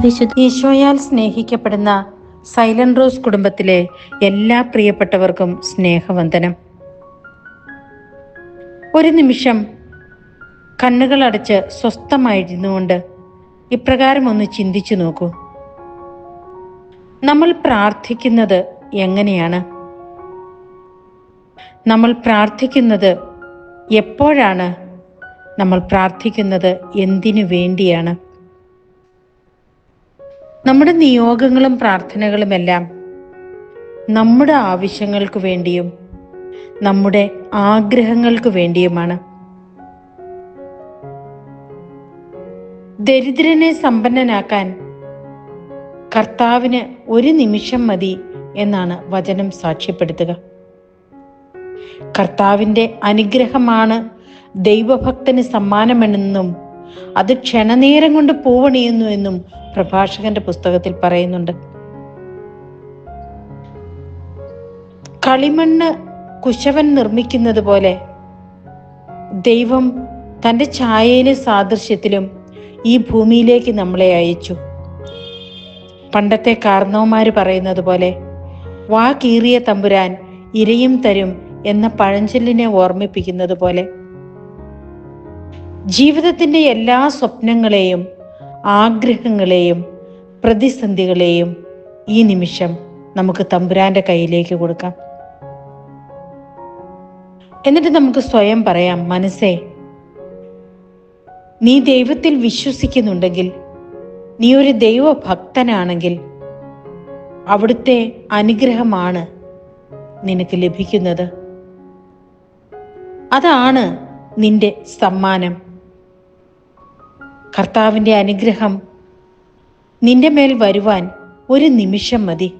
വിശുദ്ധ ഈശോയാൽ സ്നേഹിക്കപ്പെടുന്ന silent rose കുടുംബത്തിലെ എല്ലാ പ്രിയപ്പെട്ടവർക്കും സ്നേഹവന്ദനം. ഒരു നിമിഷം കണ്ണുകൾ അടച്ച് സ്വസ്ഥമായിരുന്നുകൊണ്ട് ഇപ്രകാരം ഒന്ന് ചിന്തിച്ചു നോക്കൂ. നമ്മൾ പ്രാർത്ഥിക്കുന്നത് എങ്ങനെയാണ്? നമ്മൾ പ്രാർത്ഥിക്കുന്നത് എപ്പോഴാണ്? നമ്മൾ പ്രാർത്ഥിക്കുന്നത് എന്തിനു വേണ്ടിയാണ്? നമ്മുടെ നിയോഗങ്ങളും പ്രാർത്ഥനകളും എല്ലാം നമ്മുടെ ആവശ്യങ്ങൾക്ക് വേണ്ടിയും നമ്മുടെ ആഗ്രഹങ്ങൾക്ക് വേണ്ടിയുമാണ്. ദരിദ്രനെ സമ്പന്നനാക്കാൻ കർത്താവിന് ഒരു നിമിഷം മതി എന്നാണ് വചനം സാക്ഷ്യപ്പെടുത്തുക. കർത്താവിന്റെ അനുഗ്രഹമാണ് ദൈവഭക്തന് സമ്മാനമെന്നും അത് ക്ഷണനേരം കൊണ്ട് പൂവണിയുന്നു എന്നും പ്രഭാഷകന്റെ പുസ്തകത്തിൽ പറയുന്നുണ്ട്. കളിമണ്ണ് കുശവൻ നിർമ്മിക്കുന്നത് പോലെ ദൈവം തന്റെ ഛായയിലെ സാദൃശ്യത്തിലും ഈ ഭൂമിയിലേക്ക് നമ്മളെ അയച്ചു. പണ്ടത്തെ കാർണവന്മാർ പറയുന്നത് പോലെ വാ കീറിയ തമ്പുരാൻ ഇരയും തരും എന്ന പഴഞ്ചൊല്ലിനെ ഓർമ്മിപ്പിക്കുന്നത് പോലെ ജീവിതത്തിന്റെ എല്ലാ സ്വപ്നങ്ങളെയും ആഗ്രഹങ്ങളെയും പ്രതിസന്ധികളെയും ഈ നിമിഷം നമുക്ക് തമ്പുരാന്റെ കയ്യിലേക്ക് കൊടുക്കാം. എന്നിട്ട് നമുക്ക് സ്വയം പറയാം മനസ്സേ നീ ദൈവത്തിൽ വിശ്വസിക്കുന്നുണ്ടെങ്കിൽ നീ ഒരു ദൈവഭക്തനാണെങ്കിൽ അവിടുത്തെ അനുഗ്രഹമാണ് നിനക്ക് ലഭിക്കുന്നത്. അതാണ് നിന്റെ സമ്മാനം. കർത്താവിന്റെ അനുഗ്രഹം നിന്റെ മേൽ വരുവാൻ ഒരു നിമിഷം മതി.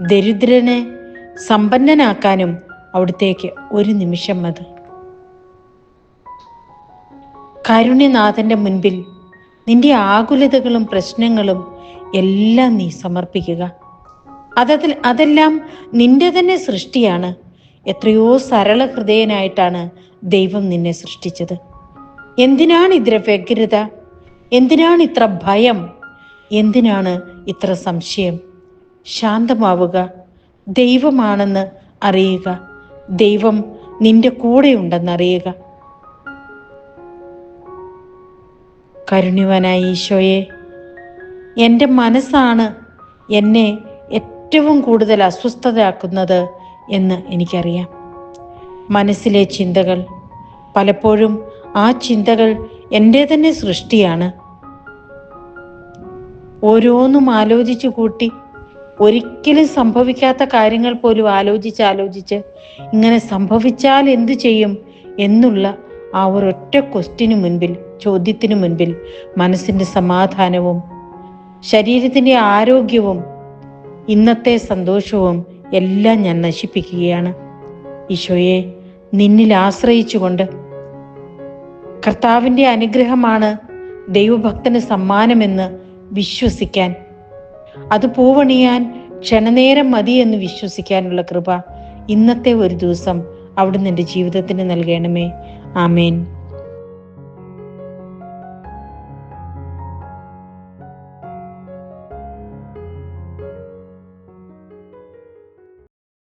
ദരിദ്രനെ സമ്പന്നനാക്കാനും അവിടത്തേക്ക് ഒരു നിമിഷം മതി. കരുണ്യനാഥന്റെ മുൻപിൽ നിന്റെ ആകുലതകളും പ്രശ്നങ്ങളും എല്ലാം നീ സമർപ്പിക്കുക. അതതിൽ അതെല്ലാം നിന്റെ തന്നെ സൃഷ്ടിയാണ്. എത്രയോ സരള ഹൃദയനായിട്ടാണ് ദൈവം നിന്നെ സൃഷ്ടിച്ചത്. എന്തിനാണ് ഇത്ര വ്യഗ്രത? എന്തിനാണ് ഇത്ര ഭയം? എന്തിനാണ് ഇത്ര സംശയം? ശാന്തമാവുക. ദൈവമാണെന്ന് അറിയുക. ദൈവം നിന്റെ കൂടെയുണ്ടെന്ന് അറിയുക കരുണ്യവനായ ഈശോയെ എന്റെ മനസ്സാണ് എന്നെ ഏറ്റവും കൂടുതൽ അസ്വസ്ഥതയാക്കുന്നത് എന്ന് എനിക്കറിയാം. മനസ്സിലെ ചിന്തകൾ പലപ്പോഴും ആ ചിന്തകൾ എന്റെ തന്നെ സൃഷ്ടിയാണ്. ഓരോന്നും ആലോചിച്ചു കൂട്ടി ഒരിക്കലും സംഭവിക്കാത്ത കാര്യങ്ങൾ പോലും ആലോചിച്ച് ആലോചിച്ച് ഇങ്ങനെ സംഭവിച്ചാൽ എന്തു ചെയ്യും എന്നുള്ള ആ ഒരൊറ്റ ക്വസ്റ്റിനു മുൻപിൽ ചോദ്യത്തിനു മുൻപിൽ മനസ്സിന്റെ സമാധാനവും ശരീരത്തിന്റെ ആരോഗ്യവും ഇന്നത്തെ സന്തോഷവും എല്ലാം ഞാൻ നശിപ്പിക്കുകയാണ്. ഈശോയെ നിന്നിൽ ആശ്രയിച്ചുകൊണ്ട് കർത്താവിന്റെ അനുഗ്രഹമാണ് ദൈവഭക്തന് സമ്മാനമെന്ന് വിശ്വസിക്കാൻ. അത് പൂവണിയാൻ ക്ഷണനേരം മതി എന്ന് വിശ്വസിക്കാനുള്ള കൃപ ഇന്നത്തെ ഒരു ദിവസം അവിടുന്ന് എന്റെ ജീവിതത്തിന് നൽകണമേ. ആമേൻ.